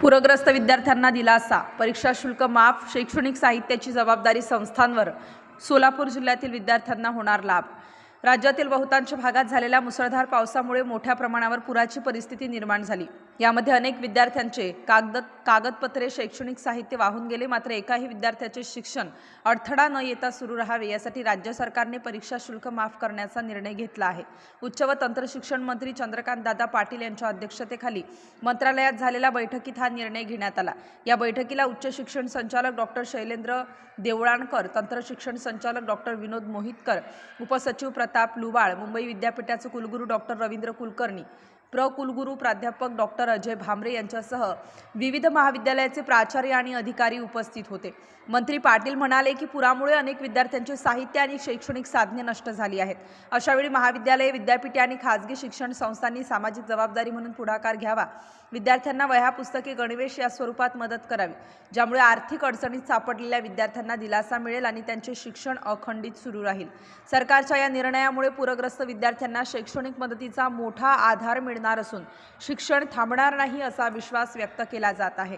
पूरग्रस्त विद्यार्थ्यांना दिलासा. परीक्षा शुल्क माफ शैक्षणिक साहित्याची जबाबदारी संस्थांवर. सोलापूर जिल्ह्यातील विद्यार्थ्यांना होणार लाभ. राज्यातील बहुतांश भागात झालेल्या मुसळधार पावसामुळे मोठ्या प्रमाणावर पुराची परिस्थिती निर्माण झाली. यामध्ये अनेक विद्यार्थ्यांचे कागद कागदपत्रे शैक्षणिक साहित्य वाहून गेले. मात्र एकाही विद्यार्थ्याचे शिक्षण अडथळा न येता सुरू राहावे यासाठी राज्य सरकारने परीक्षा शुल्क माफ करण्याचा निर्णय घेतला आहे. उच्च व तंत्रशिक्षण मंत्री चंद्रकांत दादा पाटील यांच्या अध्यक्षतेखाली मंत्रालयात झालेल्या बैठकीत हा निर्णय घेण्यात आला. या बैठकीला उच्च शिक्षण संचालक डॉक्टर शैलेंद्र देवळाणकर तंत्रशिक्षण संचालक डॉक्टर विनोद मोहितकर उपसचिव प्रताप लुबाळ मुंबई विद्यापीठाचे कुलगुरू डॉक्टर रवींद्र कुलकर्णी प्रकुलगुरू प्राध्यापक डॉक्टर अजय भामरे यांच्यासह विविध महाविद्यालयाचे प्राचार्य आणि अधिकारी उपस्थित होते. मंत्री पाटील म्हणाले की पुरामुळे अनेक विद्यार्थ्यांचे साहित्य आणि शैक्षणिक साधने नष्ट झाली आहेत. अशावेळी महाविद्यालये विद्यापीठे आणि खाजगी शिक्षण संस्थांनी सामाजिक जबाबदारी म्हणून पुढाकार घ्यावा. विद्यार्थ्यांना वह्या पुस्तके गणवेश या स्वरूपात मदत करावी. ज्यामुळे आर्थिक अडचणीत सापडलेल्या विद्यार्थ्यांना दिलासा मिळेल आणि त्यांचे शिक्षण अखंडित सुरू राहील. सरकारच्या या निर्णयामुळे पूरग्रस्त विद्यार्थ्यांना शैक्षणिक मदतीचा मोठा आधार मिळेल. मिळणार असून शिक्षण थांबणार नाही असा विश्वास व्यक्त केला जात आहे.